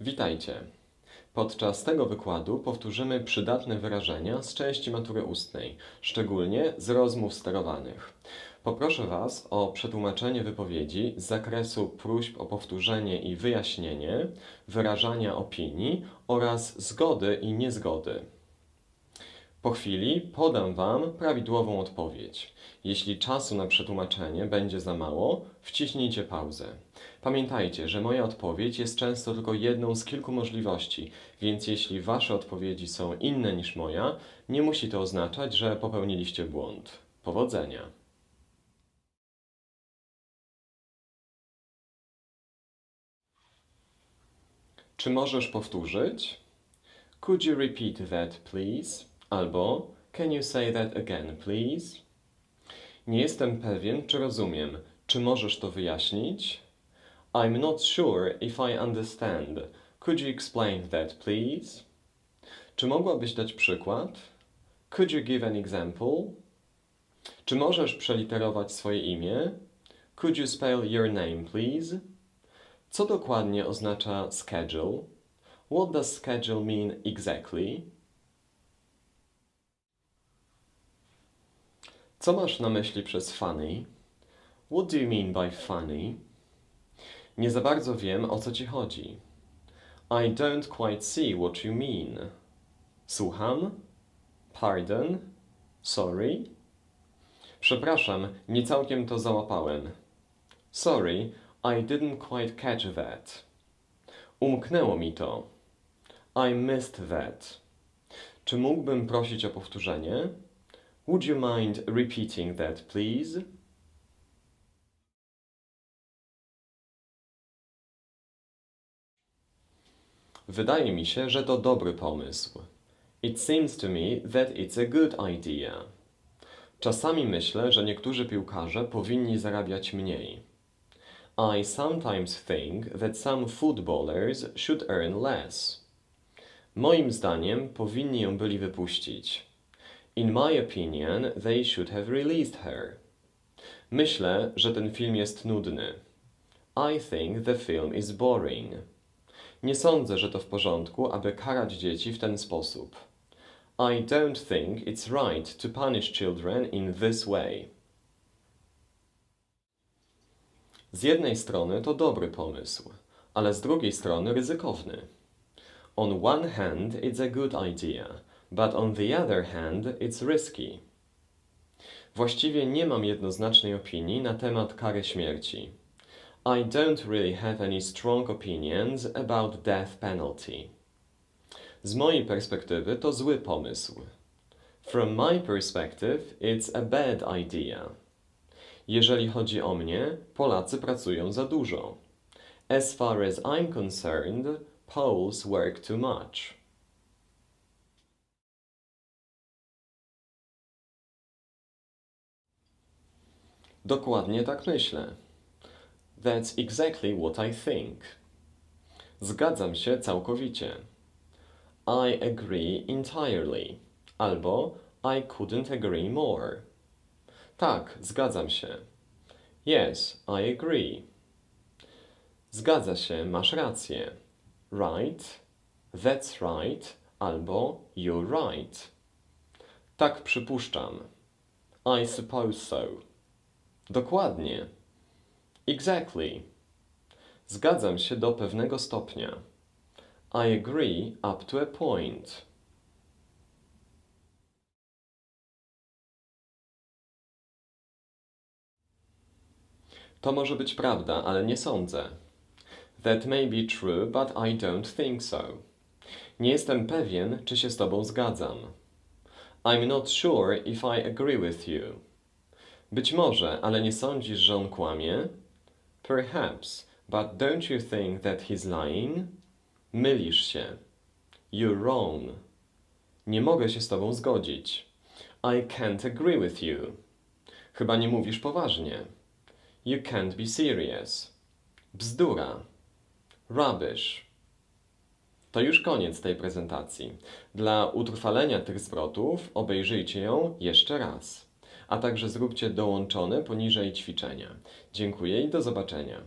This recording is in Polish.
Witajcie. Podczas tego wykładu powtórzymy przydatne wyrażenia z części matury ustnej, szczególnie z rozmów sterowanych. Poproszę Was o przetłumaczenie wypowiedzi z zakresu próśb o powtórzenie i wyjaśnienie, wyrażania opinii oraz zgody i niezgody. Po chwili podam Wam prawidłową odpowiedź. Jeśli czasu na przetłumaczenie będzie za mało, wciśnijcie pauzę. Pamiętajcie, że moja odpowiedź jest często tylko jedną z kilku możliwości, więc jeśli Wasze odpowiedzi są inne niż moja, nie musi to oznaczać, że popełniliście błąd. Powodzenia! Czy możesz powtórzyć? Could you repeat that, please? Albo Can you say that again, please? Nie jestem pewien, czy rozumiem. Czy możesz to wyjaśnić? I'm not sure if I understand. Could you explain that, please? Czy mogłabyś dać przykład? Could you give an example? Czy możesz przeliterować swoje imię? Could you spell your name, please? Co dokładnie oznacza schedule? What does schedule mean exactly? Co masz na myśli przez funny? What do you mean by funny? Nie za bardzo wiem, o co ci chodzi. I don't quite see what you mean. Słucham? Pardon? Sorry? Przepraszam, nie całkiem to załapałem. Sorry, I didn't quite catch that. Umknęło mi to. I missed that. Czy mógłbym prosić o powtórzenie? Would you mind repeating that, please? Wydaje mi się, że to dobry pomysł. It seems to me that it's a good idea. Czasami myślę, że niektórzy piłkarze powinni zarabiać mniej. I sometimes think that some footballers should earn less. Moim zdaniem powinni ją byli wypuścić. In my opinion, they should have released her. Myślę, że ten film jest nudny. I think the film is boring. Nie sądzę, że to w porządku, aby karać dzieci w ten sposób. I don't think it's right to punish children in this way. Z jednej strony to dobry pomysł, ale z drugiej strony ryzykowny. On one hand, it's a good idea, but on the other hand, it's risky. Właściwie nie mam jednoznacznej opinii na temat kary śmierci. I don't really have any strong opinions about death penalty. Z mojej perspektywy to zły pomysł. From my perspective, it's a bad idea. Jeżeli chodzi o mnie, Polacy pracują za dużo. As far as I'm concerned, Poles work too much. Dokładnie tak myślę. That's exactly what I think. Zgadzam się całkowicie. I agree entirely. Albo I couldn't agree more. Tak, zgadzam się. Yes, I agree. Zgadza się, masz rację. Right, that's right, albo you're right. Tak przypuszczam. I suppose so. Dokładnie. Exactly. Zgadzam się do pewnego stopnia. I agree up to a point. To może być prawda, ale nie sądzę. That may be true, but I don't think so. Nie jestem pewien, czy się z tobą zgadzam. I'm not sure if I agree with you. Być może, ale nie sądzisz, że on kłamie? Perhaps, but don't you think that he's lying? Mylisz się. You're wrong. Nie mogę się z tobą zgodzić. I can't agree with you. Chyba nie mówisz poważnie. You can't be serious. Bzdura. Rubbish. To już koniec tej prezentacji. Dla utrwalenia tych zwrotów obejrzyjcie ją jeszcze raz, a także zróbcie dołączone poniżej ćwiczenia. Dziękuję i do zobaczenia.